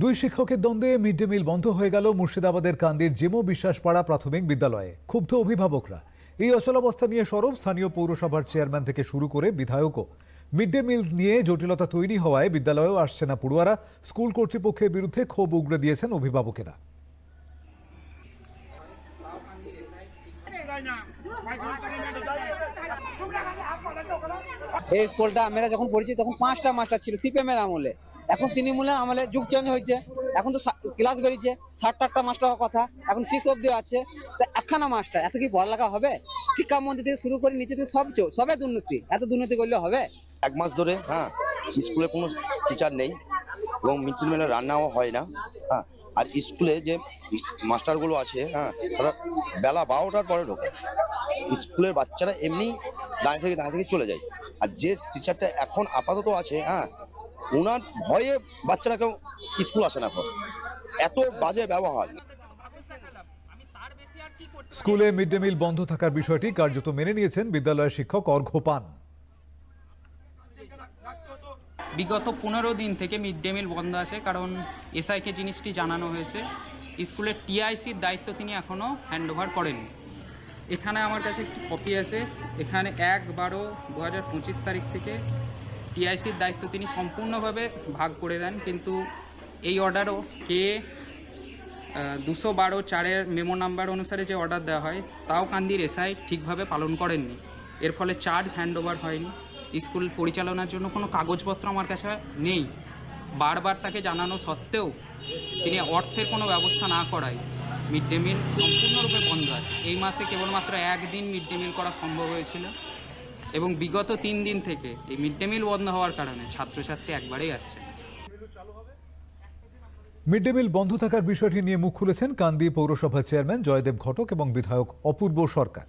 দুই শিক্ষকের দ্বন্দ্বে মিড ডে মিল বন্ধ হয়ে গেল মুর্শিদাবাদের কান্দির জেমো বিশ্বাসপাড়া প্রাথমিক বিদ্যালয়ে। ক্ষুব্ধ অভিভাবকরা। এই অচলাবস্থা নিয়ে সরব স্থানীয় পৌরসভার চেয়ারম্যান থেকে শুরু করে বিধায়কও। মিড ডে মিল নিয়ে জটিলতা তৈরি হওয়ায় বিদ্যালয়েও আসছে না পড়ুয়ারা। স্কুল কর্তৃপক্ষের বিরুদ্ধে ক্ষোভ উগড়ে দিয়েছেন অভিভাবকেরা। এই স্কুলটা আমরা যখন পড়েছি তখন পাঁচটা মাস্টার ছিল সিপিএম এর আমলে। এখন তৃণমূলের আমলে যুগ চেঞ্জ হয়েছে। এখন তো ক্লাস বেরিয়েছে ষাট আটটা মাস্টার হওয়ার কথা, এখন সিক্স অব্দি আছে। তা একখানা মাস্টার এত কি পড়ালেখা হবে? শিক্ষামন্ত্রী থেকে শুরু করে নিচে থেকে সব সবে দুর্নীতি, এত দুর্নীতি করলে হবে? এক মাস ধরে হ্যাঁ স্কুলে কোনো টিচার নেই এবং মিড মিলে রান্নাও হয় না হ্যাঁ আর স্কুলে যে মাস্টারগুলো আছে হ্যাঁ তারা বেলা বারোটার পরে ঢোকে। স্কুলের বাচ্চারা এমনি দাঁড়িয়ে থেকে দাঁড়িয়ে থেকে চলে যায়। আর যে টিচারটা এখন আপাতত আছে হ্যাঁ ওনার ভয়ে বাচ্চারা কেউ স্কুল আসে না এখন। এত বাজে ব্যবহার। স্কুলে মিড ডে মিল বন্ধ থাকার বিষয়টি কার্যত মেনে নিয়েছেন বিদ্যালয়ের শিক্ষক অর্ঘ্য পান। বিগত পনেরো দিন থেকে মিড ডে মিল বন্ধ আছে কারণ এসআইকে জিনিসটি জানানো হয়েছে। স্কুলের টিআইসির দায়িত্ব তিনি এখনও হ্যান্ডওভার করেননি। এখানে আমার কাছে একটি কপি আছে। এখানে এক বারো দু হাজার পঁচিশ তারিখ থেকে টিআইসির দায়িত্ব তিনি সম্পূর্ণভাবে ভাগ করে দেন, কিন্তু এই অর্ডারও কে দুশো বারো চারের মেমো নাম্বার অনুসারে যে অর্ডার দেওয়া হয়, তাও কান্দির এসআই ঠিকভাবে পালন করেননি। এর ফলে চার্জ হ্যান্ডওভার হয়নি। স্কুল পরিচালনার জন্য কোনো কাগজপত্র আমার কাছে নেই। বারবার তাকে জানানো সত্ত্বেও তিনি অর্থের কোনো ব্যবস্থা না করায়। মিড ডে মিল সম্পূর্ণরূপে বন্ধ আছে। এই মাসে কেবলমাত্র একদিন মিড ডে মিল করা সম্ভব হয়েছিল। এবং বিগত তিন দিন থেকে এই মিড ডে মিল বন্ধ হওয়ার কারণে ছাত্রছাত্রী একবারেই আসছে মিড ডে মিল বন্ধ থাকার বিষয়টি নিয়ে মুখ খুলেছেন কান্দি পৌরসভার চেয়ারম্যান জয়দেব ঘটক এবং বিধায়ক অপূর্ব সরকার।